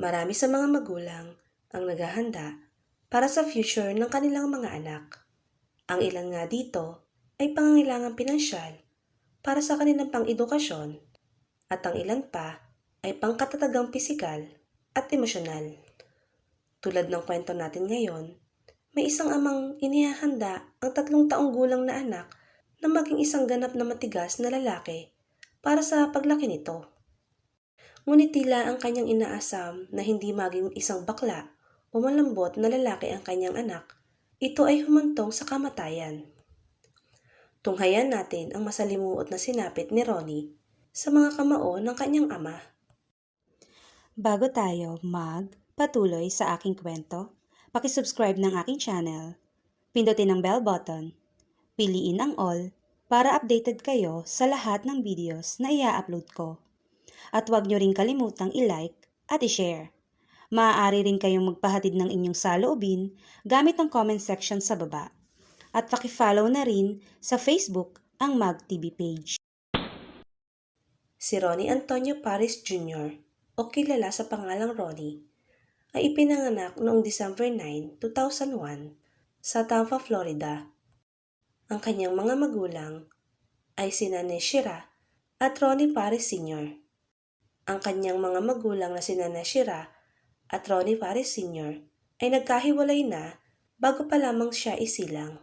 Marami sa mga magulang ang naghahanda para sa future ng kanilang mga anak. Ang ilan nga dito ay pangangailangang pinansyal para sa kanilang pang-edukasyon at ang ilan pa ay pangkatatagang pisikal at emosyonal. Tulad ng kwento natin ngayon, may isang amang inihahanda ang tatlong taong gulang na anak na maging isang ganap na matigas na lalaki para sa paglaki nito. Ngunit tila ang kanyang inaasam na hindi maging isang bakla o malambot na lalaki ang kanyang anak, ito ay humantong sa kamatayan. Tunghayan natin ang masalimuot na sinapit ni Ronnie sa mga kamao ng kanyang ama. Bago tayo magpatuloy sa aking kwento, pakisubscribe ng aking channel, pindutin ang bell button, piliin ang all para updated kayo sa lahat ng videos na ia-upload ko. At huwag nyo rin kalimutang i-like at i-share. Maaari rin kayong magpahatid ng inyong saloobin gamit ang comment section sa baba. At pakifollow na rin sa Facebook ang Mag TV page. Si Ronnie Antonio Paris Jr. o kilala sa pangalang Ronnie ay ipinanganak noong December 9, 2001 sa Tampa, Florida. Ang kanyang mga magulang ay sina Neshira at Ronnie Paris Sr. Ang kanyang mga magulang na sina Neshira at Ronnie Paris Sr. ay nagkahiwalay na bago pa lamang siya isilang.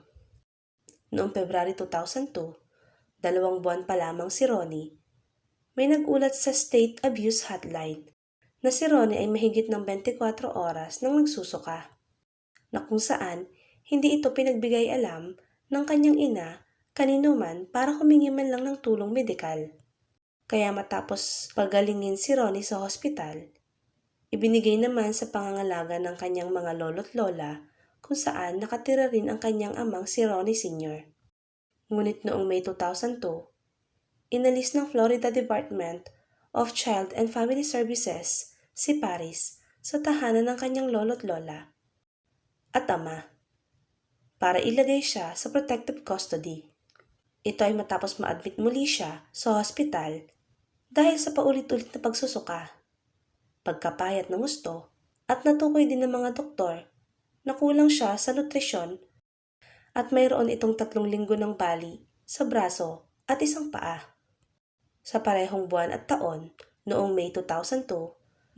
Noong February 2002, dalawang buwan pa lamang si Ronnie, may nagulat sa State Abuse Hotline na si Ronnie ay mahigit ng 24 oras nang nagsusuka, na kung saan hindi ito pinagbigay alam ng kanyang ina kanino man para humingi man lang ng tulong medikal. Kaya matapos pagalingin si Ronnie sa hospital, ibinigay naman sa pangangalaga ng kanyang mga lolo't lola kung saan nakatira rin ang kanyang amang si Ronnie Sr. Ngunit noong May 2002, inalis ng Florida Department of Child and Family Services si Paris sa tahanan ng kanyang lolo't lola at ama para ilagay siya sa protective custody. Ito ay matapos ma-admit muli siya sa hospital dahil sa paulit-ulit na pagsusuka, pagkapayat ng gusto, at natukoy din ng mga doktor na kulang siya sa nutrisyon at mayroon itong tatlong linggo ng bali sa braso at isang paa. Sa parehong buwan at taon, noong May 2002,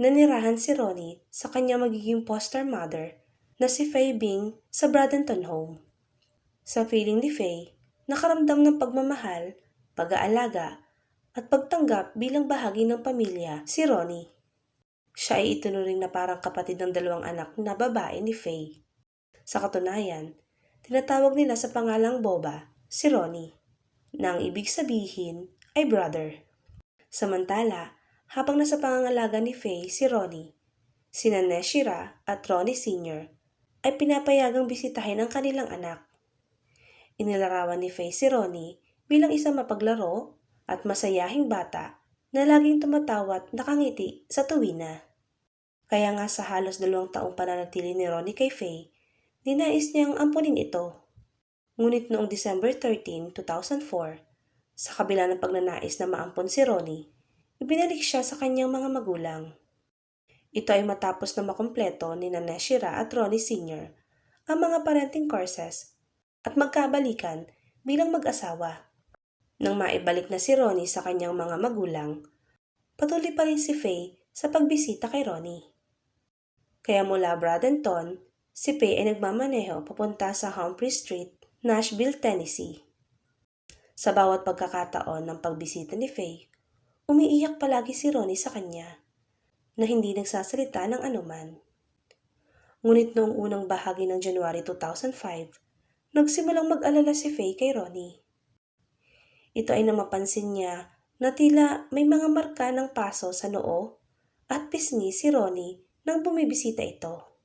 nanirahan si Ronnie sa kanya magiging foster mother na si Faye Bing sa Bradenton Home. Sa feeling ni Faye, nakaramdam ng pagmamahal, pag-aalaga, at pagtanggap bilang bahagi ng pamilya si Ronnie. Siya ay itunuring na parang kapatid ng dalawang anak na babae ni Faye. Sa katunayan, tinatawag nila sa pangalang Boba si Ronnie, na ang ibig sabihin ay brother. Samantala, habang nasa pangangalaga ni Faye si Ronnie, sina Neshira at Ronnie Sr. ay pinapayagang bisitahin ang kanilang anak. Inilarawan ni Faye si Ronnie bilang isang mapaglaro at masayahing bata na laging tumatawa at nakangiti sa tuwina. Kaya nga sa halos dalawang taong pananatili ni Ronnie kay Faye, ninais niyang ampunin ito. Ngunit noong December 13, 2004, sa kabila ng pagnanais na maampon si Ronnie, ibinalik siya sa kanyang mga magulang. Ito ay matapos na makumpleto ni Naneshira at Ronnie Sr. ang mga parenting courses at magkabalikan bilang mag-asawa. Nang maibalik na si Ronnie sa kanyang mga magulang, patuloy pa rin si Faye sa pagbisita kay Ronnie. Kaya mula Bradenton, si Faye ay nagmamaneho papunta sa Humphrey Street, Nashville, Tennessee. Sa bawat pagkakataon ng pagbisita ni Faye, umiiyak palagi si Ronnie sa kanya na hindi nagsasalita ng anuman. Ngunit noong unang bahagi ng January 2005, nagsimulang mag-alala si Faye kay Ronnie. Ito ay namapansin niya na tila may mga marka ng paso sa noo at pisngi si Ronnie nang bumibisita ito.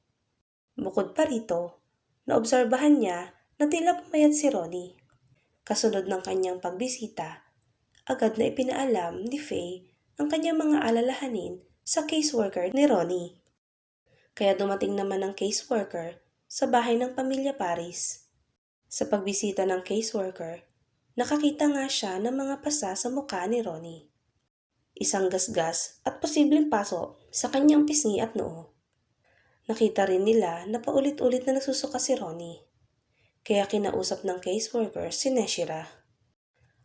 Bukod pa rito, naobserbahan niya na tila pumayat si Ronnie. Kasunod ng kanyang pagbisita, agad na ipinaalam ni Faye ang kanyang mga alalahanin sa caseworker ni Ronnie. Kaya dumating naman ang caseworker sa bahay ng pamilya Paris. Sa pagbisita ng caseworker, Nakakita nga siya ng mga pasa sa mukha ni Ronnie. isang gasgas at posibleng paso sa kanyang pisngi at noo. Nakita rin nila na paulit-ulit na nagsusuka si Ronnie. Kaya kinausap ng caseworker si Neshira.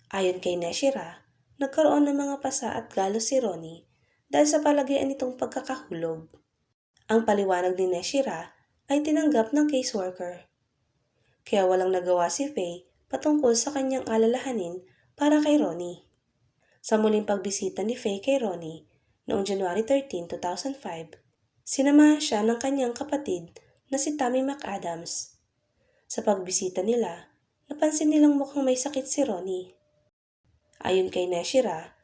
Ayon kay Neshira, nagkaroon ng mga pasa at galos si Ronnie dahil sa palagayan nitong pagkakahulog. Ang paliwanag ni Neshira ay tinanggap ng caseworker. Kaya walang nagawa si Faye patungkol sa kanyang alalahanin para kay Ronnie. Sa muling pagbisita ni Faye kay Ronnie noong January 13, 2005, sinamahan siya ng kanyang kapatid na si Tammy McAdams. Sa pagbisita nila, napansin nilang mukhang may sakit si Ronnie. Ayon kay Neshira,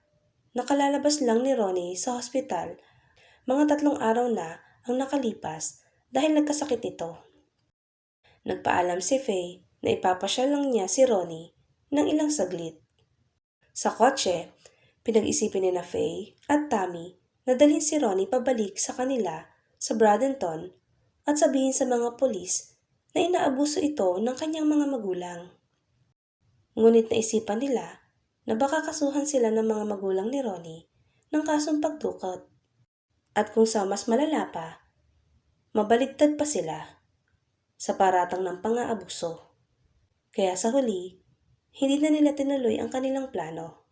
nakalalabas lang ni Ronnie sa hospital mga tatlong araw na ang nakalipas dahil nagkasakit ito. Nagpaalam si Faye na ipapasyal lang niya si Ronnie ng ilang saglit. Sa kotse, pinag-isipin ni na Faye at Tammy na dalhin si Ronnie pabalik sa kanila sa Bradenton at sabihin sa mga polis na inaabuso ito ng kanyang mga magulang. Ngunit naisipan nila na baka kasuhan sila ng mga magulang ni Ronnie ng kasong pagtukot. At kung sa mas malala pa, mabaligtad pa sila sa paratang ng pang-aabuso. Kaya sa huli, hindi na nila tinuloy ang kanilang plano.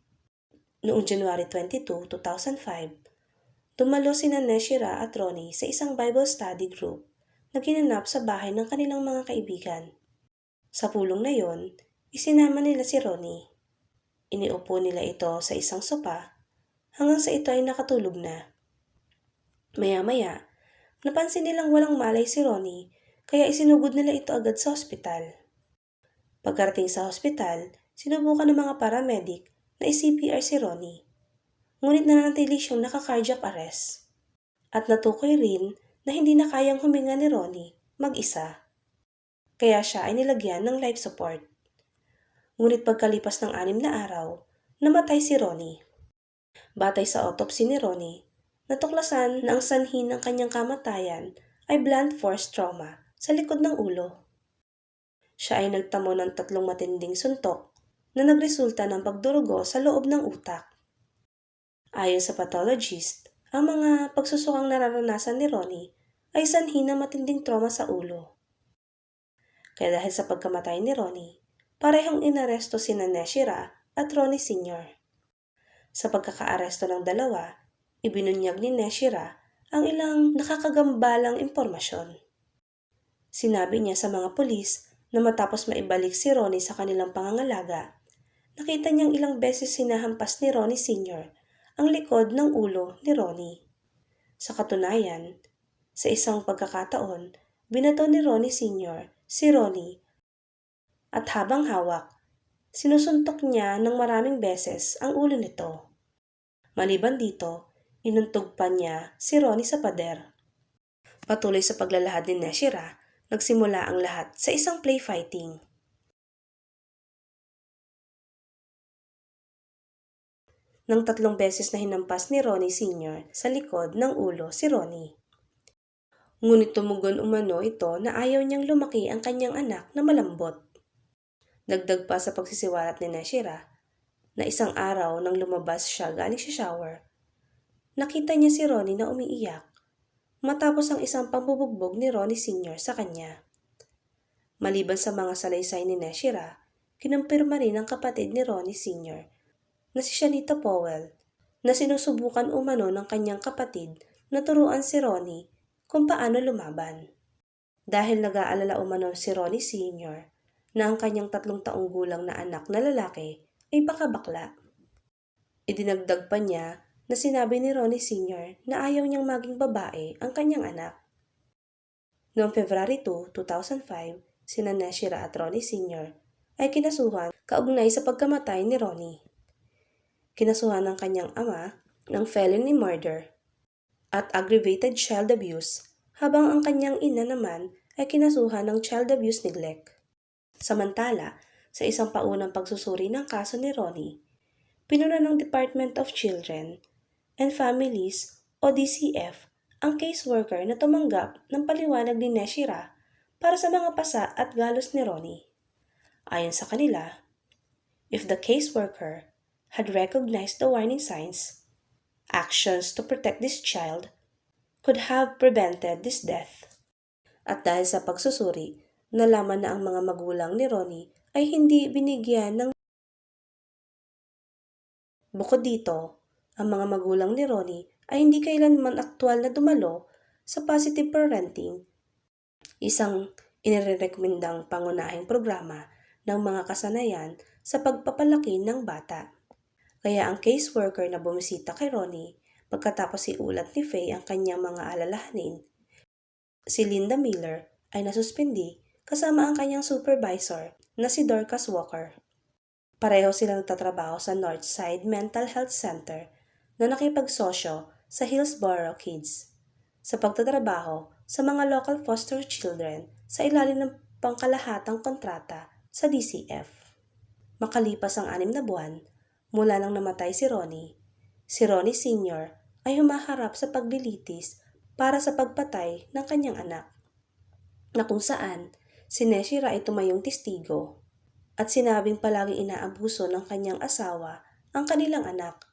Noong January 22, 2005, dumalo sina Neshira at Ronnie sa isang Bible study group na ginanap sa bahay ng kanilang mga kaibigan. Sa pulong na yon, isinama nila si Ronnie. Iniupo nila ito sa isang sopa hanggang sa ito ay nakatulog na. Maya-maya, napansin nilang walang malay si Ronnie kaya isinugod nila ito agad sa ospital. Pagkarating sa ospital, sinubukan ng mga paramedic na i-CPR si Ronnie. Ngunit nanatili siyang naka-cardiac arrest. At natukoy rin na hindi na kayang huminga ni Ronnie mag-isa. Kaya siya ay nilagyan ng life support. Ngunit pagkalipas ng anim na araw, namatay si Ronnie. Batay sa autopsy ni Ronnie, natuklasan na ang sanhi ng kanyang kamatayan ay blunt force trauma sa likod ng ulo. Siya ay nagtamo ng tatlong matinding suntok na nagresulta ng pagdurugo sa loob ng utak. Ayon sa pathologist, ang mga pagsusukang nararanasan ni Ronnie ay sanhi ng matinding trauma sa ulo. Kaya dahil sa pagkamatay ni Ronnie, parehong inaresto sina Neshira at Ronnie Sr. Sa pagkakaaresto ng dalawa, ibinunyag ni Neshira ang ilang nakakagambalang impormasyon. Sinabi niya sa mga pulis na matapos maibalik si Ronnie sa kanilang pangangalaga, nakita niyang ilang beses sinahampas ni Ronnie Sr. ang likod ng ulo ni Ronnie. Sa katunayan, sa isang pagkakataon, binato ni Ronnie Sr. si Ronnie at habang hawak, sinusuntok niya ng maraming beses ang ulo nito. Maliban dito, inuntog pa niya si Ronnie sa pader. Patuloy sa paglalahad ni Neshira, nagsimula ang lahat sa isang play fighting. Nang tatlong beses na hinampas ni Ronnie Sr. sa likod ng ulo si Ronnie. Ngunit tumugon umano ito na ayaw niyang lumaki ang kanyang anak na malambot. Dagdag pa sa pagsisiwalat ni Neshira na isang araw nang lumabas siya galing sa shower, nakita niya si Ronnie na umiiyak matapos ang isang pambubugbog ni Ronnie Sr. sa kanya. Maliban sa mga salaysay ni Neshira, kinumpirma rin ng kapatid ni Ronnie Sr. na si Shanita Powell na sinusubukan umano ng kanyang kapatid na turuan si Ronnie kung paano lumaban. Dahil nag-aalala umano si Ronnie Sr. na ang kanyang tatlong taong gulang na anak na lalaki ay baka bakla. Idinagdag pa niya na sinabi ni Ronnie Sr. na ayaw niyang maging babae ang kanyang anak. Noong February 2, 2005, sina Neshira at Ronnie Sr. ay kinasuhan kaugnay sa pagkamatay ni Ronnie. Kinasuhan ng kanyang ama ng felony murder at aggravated child abuse habang ang kanyang ina naman ay kinasuhan ng child abuse neglect. Samantala, sa isang paunang pagsusuri ng kaso ni Ronnie, pinuna ng Department of Children and Families o DCF ang caseworker na tumanggap ng paliwanag ni Neshira para sa mga pasa at galos ni Ronnie. Ayon sa kanila, if the caseworker had recognized the warning signs, actions to protect this child could have prevented this death. At dahil sa pagsusuri, nalaman na ang mga magulang ni Ronnie ay hindi binigyan ng Bukod dito, ang mga magulang ni Ronnie ay hindi kailanman aktwal na dumalo sa positive parenting, isang inirekomendang pangunahing programa ng mga kasanayan sa pagpapalaki ng bata. Kaya ang caseworker na bumisita kay Ronnie pagkatapos iulat ni Faye ang kanyang mga alalahanin, si Linda Miller ay nasuspindi kasama ang kanyang supervisor na si Dorcas Walker. Pareho silang nagtatrabaho sa Northside Mental Health Center na nakipagsosyo sa Hillsborough Kids sa pagtatrabaho sa mga local foster children sa ilalim ng pangkalahatang kontrata sa DCF. Makalipas ang anim na buwan, mula nang namatay si Ronnie, si Ronnie Sr. ay humaharap sa paglilitis para sa pagpatay ng kanyang anak, na kung saan si Neshira ay tumayong testigo at sinabing palaging inaabuso ng kanyang asawa ang kanilang anak.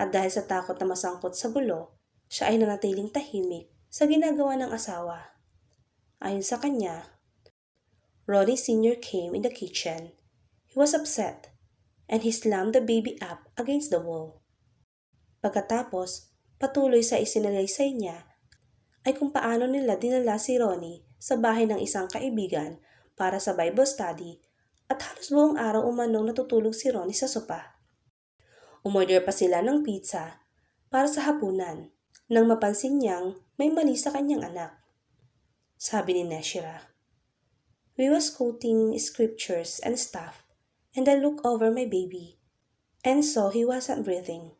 At dahil sa takot na masangkot sa gulo, siya ay nanatiling tahimik sa ginagawa ng asawa. Ayon sa kanya, Ronnie Sr. came in the kitchen. He was upset and he slammed the baby up against the wall. Pagkatapos, patuloy sa isinalaysay niya ay kung paano nila dinala si Ronnie sa bahay ng isang kaibigan para sa Bible study at halos buong araw umanong natutulog si Ronnie sa sopa. Umorder pa sila ng pizza para sa hapunan nang mapansin niyang may mali sa kanyang anak. Sabi ni Neshira, We was quoting scriptures and stuff and I look over my baby and saw he wasn't breathing.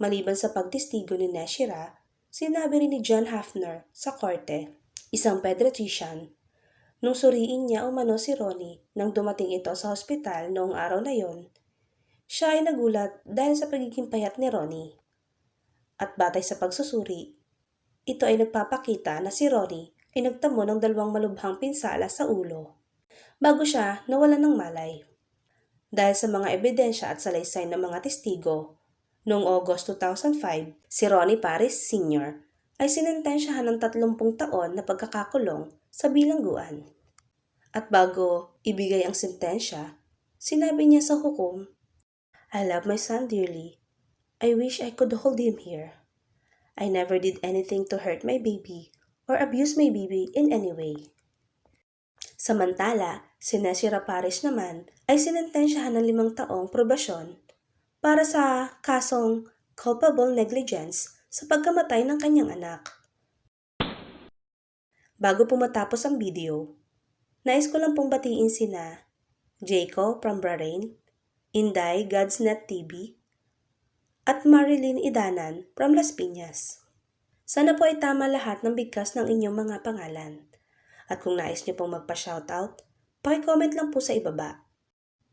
Maliban sa pagtestigo ni Neshira, sinabi rin ni John Hafner sa korte, isang pediatrician, nung suriin niya umano si Ronnie nang dumating ito sa hospital noong araw na yon, siya ay nagulat dahil sa pagiging payat ni Ronnie. At batay sa pagsusuri, ito ay nagpapakita na si Ronnie ay nagtamo ng dalawang malubhang pinsala sa ulo bago siya nawalan ng malay. Dahil sa mga ebidensya at salaysay ng mga testigo, noong August 2005, si Ronnie Paris Sr. ay sinentensyahan ng 30 taon na pagkakakulong sa bilangguan. At bago ibigay ang sentensya, sinabi niya sa hukom, I love my son dearly. I wish I could hold him here. I never did anything to hurt my baby or abuse my baby in any way. Samantala, si Neshira Paris naman ay sinentensyahan ng limang taong probasyon para sa kasong culpable negligence sa pagkamatay ng kanyang anak. Bago po matapos ang video, nais ko lang pong batiin sina Jacob from Bahrain, Inday God's Net TV, at Marilyn Idanan from Las Piñas. Sana po ay tama lahat ng bigkas ng inyong mga pangalan. At kung nais niyo pong magpa-shoutout, pakicomment lang po sa ibaba.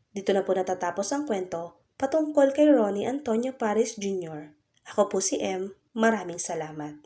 Dito na po natatapos ang kwento patungkol kay Ronnie Antonio Paris Jr. Ako po si M. Maraming salamat.